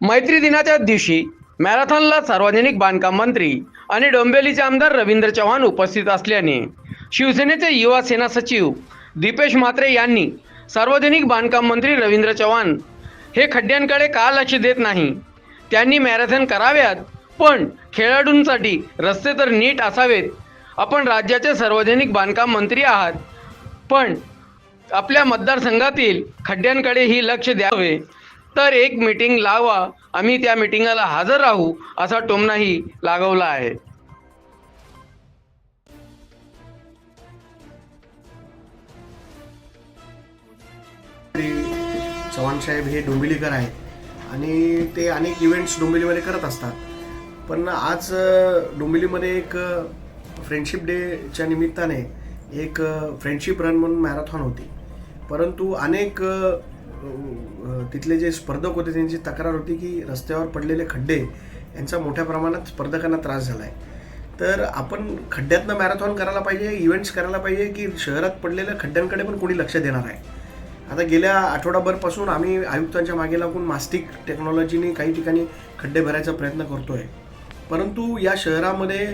मैत्री दिनाच्या दिवशी मॅरेथॉनला सार्वजनिक बांधकाम मंत्री आणि डोंबिवलीचे आमदार रवींद्र चव्हाण उपस्थित असल्याने शिवसेनेचे युवा सेना सचिव दीपेश म्हात्रे यांनी सार्वजनिक बांधकाम मंत्री रवींद्र चव्हाण हे खड्ड्यांकडे का लक्ष देत नाही? त्यांनी मॅरेथॉन कराव्यात पण खेळाडूंसाठी रस्ते तर नीट असावेत. आपण राज्याचे सार्वजनिक बांधकाम मंत्री आहात पण आपल्या मतदारसंघातील खड्ड्यांकडेही लक्ष द्यावे. तर एक मीटिंग लावा. आम्ही त्या मीटिंगला हजर राहू असा टोमनाही लागवला आहे. चव्हाण साहेब हे डोंबिवलीकर आहेत. आणि ते अनेक इव्हेंट्स डोंबिवलीमध्ये करत असतात. पण आज डोंबिवलीमध्ये एक फ्रेंडशिप डेच्या निमित्ताने एक फ्रेंडशिप रन म्हणून मॅरेथॉन होती. परंतु अनेक तिथले जे स्पर्धक होते त्यांची तक्रार होती की रस्त्यावर पडलेले खड्डे यांचा मोठ्या प्रमाणात स्पर्धकांना त्रास झाला आहे तर आपण खड्ड्यातनं मॅरेथॉन करायला पाहिजे इव्हेंट्स करायला पाहिजे की शहरात पडलेल्या खड्ड्यांकडे पण कोणी लक्ष देणार आहे? आता गेल्या आठवडाभरपासून आम्ही आयुक्तांच्या मागे लागून मास्टिक टेक्नॉलॉजीने काही ठिकाणी खड्डे भरायचा प्रयत्न करतो आहे परंतु या शहरामध्ये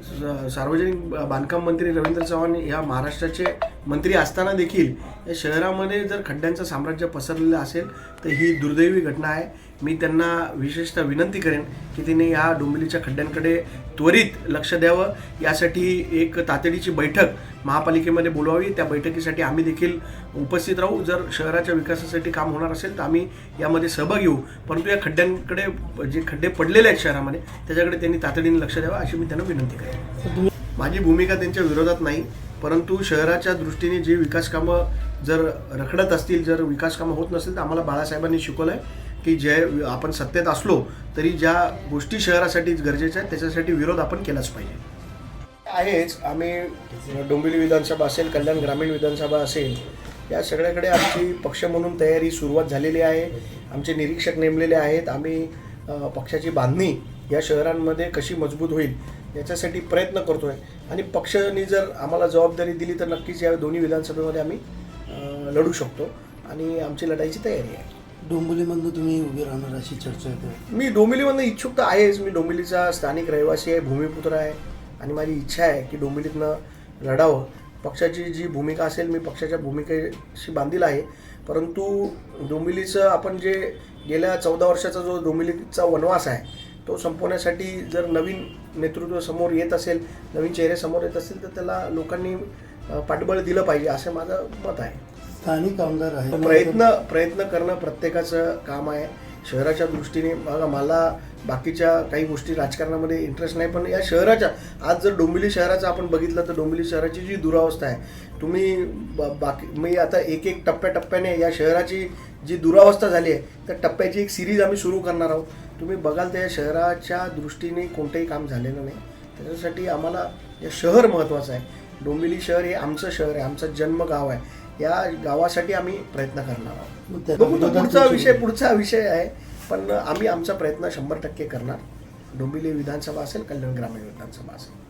स- सार्वजनिक बांधकाम मंत्री रवींद्र चव्हाण या महाराष्ट्राचे मंत्री असताना देखील या शहरामध्ये जर खड्ड्यांचं साम्राज्य पसरलेलं असेल तर ही दुर्दैवी घटना आहे. मी त्यांना विशेषतः विनंती करेन की तिने या डोंबिवलीच्या खड्ड्यांकडे त्वरित लक्ष द्यावं. यासाठी एक तातडीची बैठक महापालिकेमध्ये बोलवावी त्या बैठकीसाठी आम्ही देखील उपस्थित राहू. जर शहराच्या विकासासाठी काम होणार असेल तर आम्ही यामध्ये सहभाग घेऊ परंतु या खड्ड्यांकडे जे खड्डे पडलेले आहेत शहरामध्ये त्याच्याकडे त्यांनी तातडीने लक्ष द्यावं अशी मी त्यांना विनंती करेन. माझी भूमिका त्यांच्या विरोधात नाही. परंतु शहराच्या दृष्टीने जे विकास कामं जर रखडत असतील जर विकास कामं होत नसतील तर आम्हाला बाळासाहेबांनी शिकवलं आहे की जे आपण सत्तेत असलो तरी ज्या गोष्टी शहरासाठी गरजेच्या आहेत त्याच्यासाठी विरोध आपण केलाच पाहिजे. आहेच. आम्ही डोंबिवली विधानसभा असेल कल्याण ग्रामीण विधानसभा असेल या सगळ्याकडे आमची पक्ष म्हणून तयारी सुरुवात झालेली आहे. आमचे निरीक्षक नेमलेले आहेत. आम्ही पक्षाची बांधणी या शहरांमध्ये कशी मजबूत होईल याच्यासाठी प्रयत्न करतोय. आणि पक्षाने जर आम्हाला जबाबदारी दिली तर नक्कीच या दोन्ही विधानसभेमध्ये आम्ही लढू शकतो. आणि आमची लढाईची तयारी आहे. डोंबिवलीमधनं तुम्ही उभे राहणार अशी चर्चा येते मी डोंबिवलीमधनं इच्छुक तर आहेच. मी डोंबिवलीचा स्थानिक रहिवासी आहे भूमिपुत्र आहे. आणि माझी इच्छा आहे की डोंबिवलीतनं लढावं. पक्षाची जी भूमिका असेल मी पक्षाच्या भूमिकेशी बांधील आहे. परंतु डोंबिवलीचं आपण जे गेल्या चौदा वर्षाचा जो डोंबिवलीचा वनवास आहे तो संपवण्यासाठी जर नवीन नेतृत्व समोर येत असेल नवीन चेहरे समोर येत असतील तर त्याला लोकांनी पाठबळ दिलं पाहिजे असं माझं मत आहे. स्थानिक आमदार आहे प्रयत्न प्रयत्न करणं प्रत्येकाचं काम आहे. शहराच्या दृष्टीने बघा मला बाकीच्या काही गोष्टी राजकारणामध्ये इंटरेस्ट नाही पण या शहराच्या आज जर डोंबिवली शहराचं आपण बघितलं तर डोंबिवली शहराची जी दुरावस्था आहे तुम्ही ब- बाकी मी आता एक एक टप्प्याटप्प्याने या शहराची जी दुरावस्था झाली आहे त्या टप्प्याची एक सिरीज आम्ही सुरू करणार आहोत. तुम्ही बघाल त्या शहराच्या दृष्टीने कोणतंही काम झालेलं नाही. त्याच्यासाठी आम्हाला हे शहर महत्त्वाचं आहे. डोंबिवली शहर हे आमचं शहर आहे आमचं जन्मगाव आहे. या गावासाठी आम्ही प्रयत्न करणार आहोत. बघू तो पुढचा विषय. पुढचा विषय आहे पण आम्ही आमचा प्रयत्न शंभर टक्के करणार. डोंबिवली विधानसभा असेल कल्याण ग्रामीण विधानसभा असेल.